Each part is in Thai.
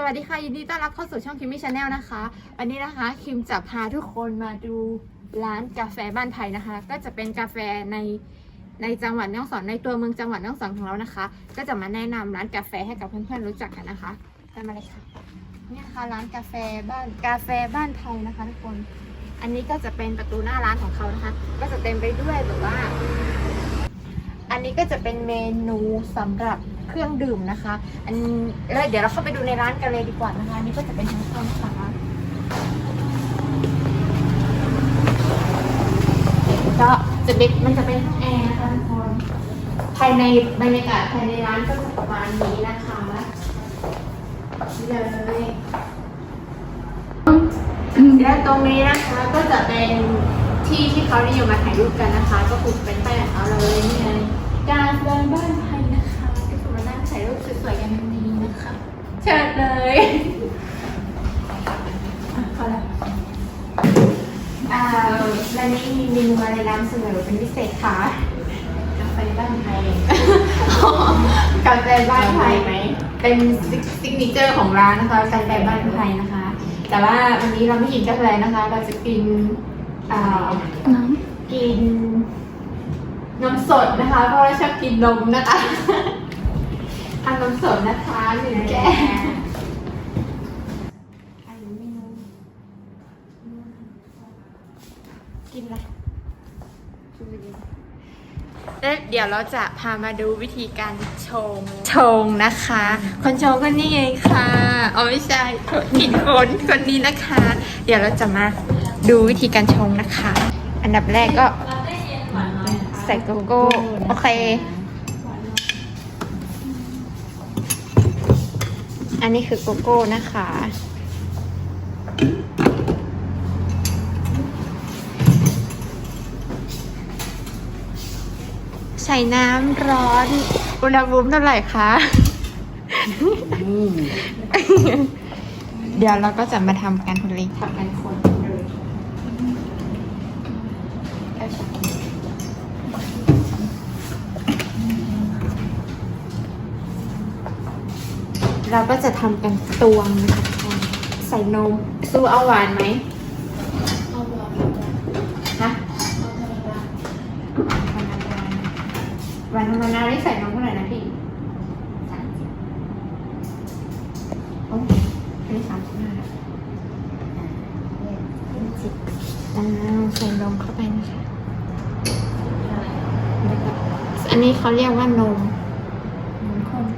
สวัสดีค่ะ ยินดีต้อนรับเข้าสู่ช่องคิมมี่ชาแนลนะคะ วันนี้นะคะคิมจะพาทุกคนมาดูร้านกาแฟบ้านไทยนะคะ ก็จะเป็นกาแฟในในจังหวัดแม่ฮ่องสอนในตัวเมืองจังหวัดแม่ฮ่องสอนของเรานะคะ ก็จะมาแนะนำร้านกาแฟให้กับเพื่อนๆรู้จักกันนะคะตามมาเลยค่ะนี่นะคะร้านกาแฟบ้านกาแฟบ้านไทยนะคะทุกคน อันนี้ก็จะเป็นประตูหน้าร้านของเขานะคะ ก็จะเต็มไปด้วยแบบว่า อันนี้ก็จะเป็นเมนูสำหรับ เครื่องดื่มนะคะ อันแล้วเดี๋ยวเราเข้าไปดูในร้านกันเลยดีกว่านะคะอันนี้ก็จะเป็นทั้งข้าวนะคะก็จะเป็นมันจะเป็นห้องแอร์นะคะทุกคนภายในบรรยากาศภายในร้านก็จะประมาณนี้นะคะนี่เลยและตรงนี้นะคะก็จะเป็นที่ที่เขานิยมมาถ่ายรูปกันนะคะ ก็คือเป็นแป้งของเขาเลยนี่ไงการเดินบ้าน วยๆกันตรงนี้นะคะเชิญเลยอะพอแล้วอ่าวันนี้มีเมนูอะไรนำเสนอเป็นพิเศษคะกาแฟบ้านไทยกาแฟบ้านไทยไหมเป็นซิกเนเจอร์ของร้านนะคะกาแฟบ้านไทยนะคะ แต่ว่าวันนี้เราไม่กินกาแฟนะคะ เราจะกินอ่าน้กินนมสดนะคะ เพราะว่าชอบกินนมนะคะ ทำนมสดนะคะหนึ่งแก้วกินอะไรกินะเดี๋ยวเราจะพามาดูวิธีการชง ชงนะคะ คนชงก็นี่ไงค่ะอ๋อไม่ใช่ผิดคนคนนี้นะคะ เดี๋ยวเราจะมาดูวิธีการชงนะคะ อันดับแรกก็ใส่โกโก้ โอเค อันนี้คือโกโก้นะคะ ใส่น้ำร้อน อุณหภูมิเท่าไหร่คะ เดี๋ยวเราก็จะมาทำการคนเล็กทำการคน เราก็จะทำกันตวงนะคะทุกคนใส่นมซูเอาหวานไหมฮะหวานธรรมดาได้ใส่นมเท่าไหร่นะพี่สามสิบโอ้ยอันนี้สามสิบห้าสิบอ้าวใส่นมเข้าไปนะคะ อันนี้เขาเรียกว่านม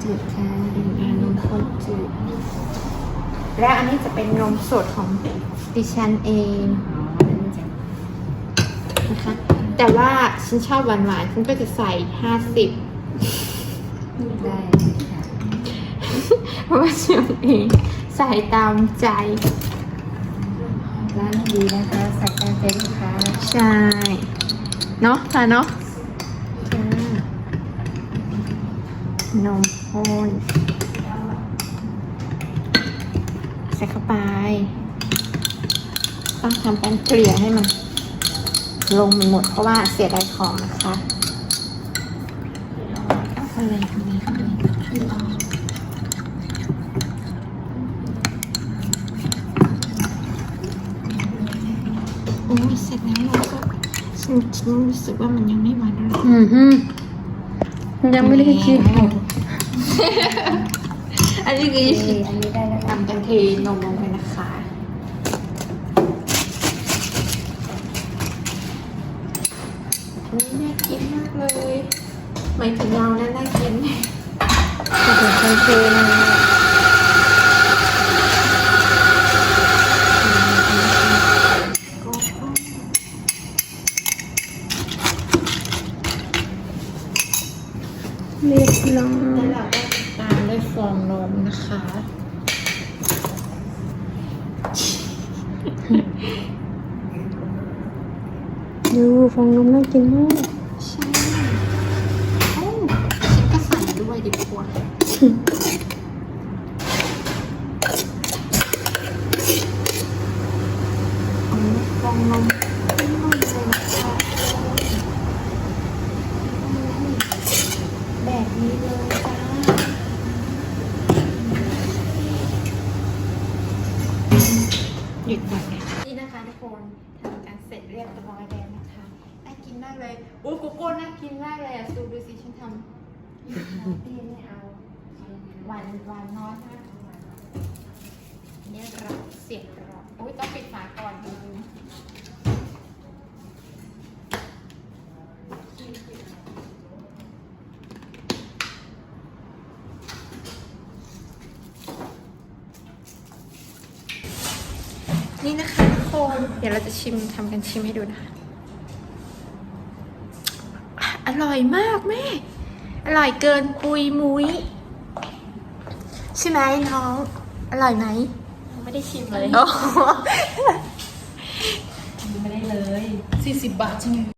จืดค่ะเป็นงานนมข้นจืด และอันนี้จะเป็นนมสดของดิฉันเองนะคะ แต่ว่าฉันชอบหวานๆฉันก็จะใส่ห้าสิบได้ค่ะเพราะว่าฉันเองใส่ตามใจ ร้านดีนะคะ ใส่ใจเจ๊ลูกค้าใช่ เนาะค่ะเนาะ มข้นใส่เข้าไป ต้องทำการเกลี่ยให้มัน ลงไปหมดเพราะว่าเสียดายของนะคะเอาเลยทำเลยทำเลยโอ้ยเสร็จแล้วเราก็ฉันฉันรู้สึกว่ามันยังไม่หวานเลยอือฮึ ยังไม่ได้กิน อันนี้คืออันนี้ได้แล้วค่ะทำกันเทนมลงไปนะคะอันนี้น่ากินมากเลย หมายถึงเรานะน่ากินจะถึงคนเทนะ โกโก้ เรียบร้อแล้วยเราก็ตามด้วยฟองนมนะคะ ดูฟองนมน่ากินมากใช่โอ้ฉันก็ใส่ด้วยดีกว่าเอาฟองนมนุ่มๆเลยนะคะแบบนี้เลยจ้า หยุดก่อนนี่นะ คะทุกคนทำการเสร็จเรียบร้อยแล้วนะคะน่ากินมากเลยอู้โกโก้น่ากินมากเลยอะดูดูสิฉันทำพี่ไม่เอาหวานหวานน้อยมากเนี่ยเราเสียบเราอุ้ยต้องปิดฝาก่อนดูนี่นะคะ คน เดี๋ยวเราจะชิมทำกันชิมให้ดูนะคะ อร่อยมากแม่ อร่อยเกินปุยมุ้ยใช่ไหมน้อง อร่อยไหม ไม่ได้ชิมเลย โอ้ ไม่ได้เลยสี่สิบบาทใช่ไหม